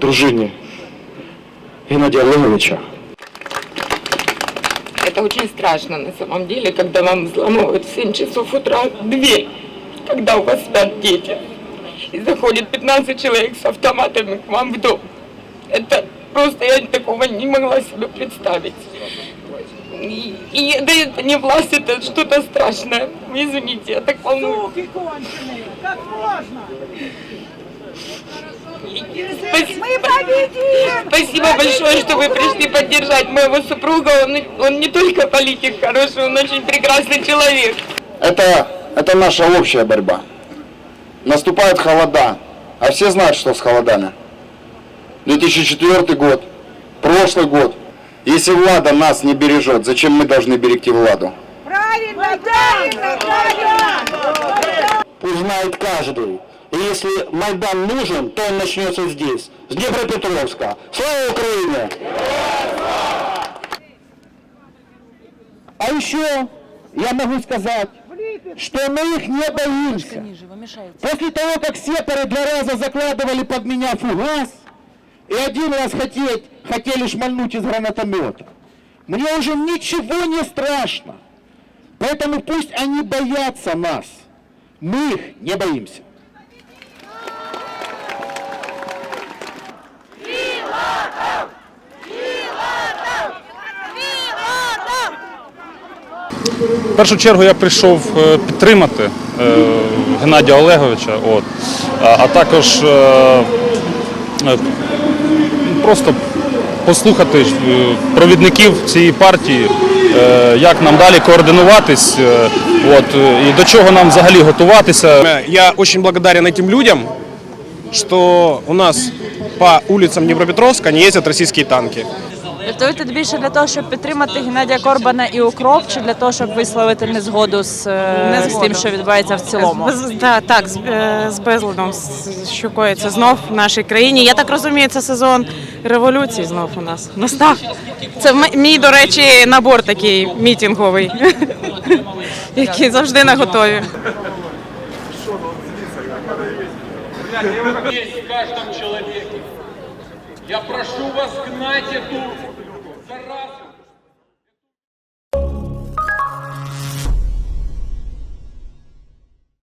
дружині Геннадія Олеговича. Это очень страшно на самом деле, когда вам взламывают в 7 часов утра дверь, когда у вас спят дети. И заходит 15 человек с автоматами к вам в дом. Это просто я такого не могла себе представить. И, и да это не власть, это что-то страшное. Извините, я так волнуюсь. Суки конченые! Как можно? Спасибо. Мы победим! Спасибо большое, что вы пришли поддержать моего супруга. Он, он не только политик хороший, он очень прекрасный человек. Это, это наша общая борьба. Наступают холода, а все знают, что с холодами. 2004 год, прошлый год. Если влада нас не бережет, зачем мы должны берегти владу? Правильно, правильно, правильно! Пусть знает каждый. И если Майдан нужен, то он начнется здесь, с Днепропетровска. Слава Украине! А еще я могу сказать, что мы их не боимся. После того, как сепары два раза закладывали под меня фугас, и один раз хотеть, хотели шмальнуть из гранатомета, мне уже ничего не страшно. Поэтому пусть они боятся нас. Мы их не боимся. В першу чергу я прийшов е, підтримати е, Геннадія Олеговича, от, а, також е, просто послухати провідників цієї партії, як нам далі координуватись, от, і до чого нам взагалі готуватися. Я очень благодарен этим людям, что у нас по улицам Днепропетровска не ездят российские танки. Тобто ви тут більше для того, щоб підтримати Геннадія Корбана і Укроп, чи для того, щоб висловити незгоду з, е, з тим, що відбувається в цілому? Без, да, так, з, е, з безладом, що коїться знов в нашій країні. Я так розумію, це сезон революції знов у нас настав. Це мій, до речі, набор такий мітинговий, який завжди на готові. есть в каждом человеке. Я прошу вас гнать эту